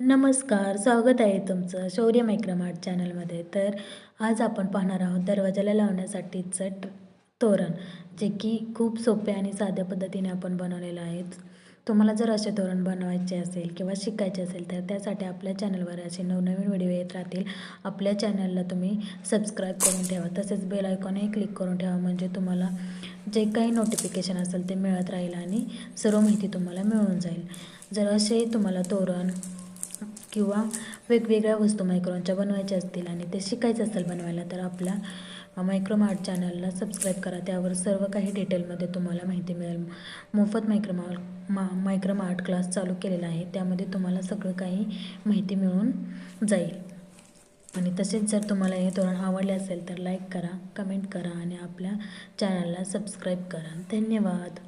नमस्कार स्वागत आहे तुमचं शौर्य मायक्रमार्ट चॅनलमध्ये. तर आज आपण पाहणार आहोत दरवाजाला लावण्यासाठीचं ट तोरण जे की खूप सोपे आणि साध्या पद्धतीने आपण बनवलेलं आहे. तुम्हाला जर असे तोरण बनवायचे असेल किंवा शिकायचे असेल तर त्यासाठी आपल्या चॅनलवर असे नवनवीन व्हिडिओ येत राहतील. आपल्या चॅनलला तुम्ही सबस्क्राईब करून ठेवा तसेच बेल आयकॉनही क्लिक करून ठेवा म्हणजे तुम्हाला जे काही नोटिफिकेशन असेल ते मिळत राहील आणि सर्व माहिती तुम्हाला मिळून जाईल. जर असे तुम्हाला तोरण किंवा वेगवेगळ्या वस्तू मायक्रोनच्या बनवायच्या असतील आणि ते शिकायचं असेल बनवायला तर आपल्या मायक्रोमार्ट चॅनलला सबस्क्राईब करा. त्यावर सर्व काही डिटेलमध्ये तुम्हाला माहिती मिळेल. मोफत मायक्रोमार्ट मा मायक्रोम आर्ट क्लास चालू केलेला आहे. त्यामध्ये तुम्हाला सगळं काही माहिती मिळून जाईल. आणि तसेच जर तुम्हाला हे धोरण आवडले असेल तर लाईक करा कमेंट करा आणि आपल्या चॅनलला सबस्क्राईब करा. धन्यवाद.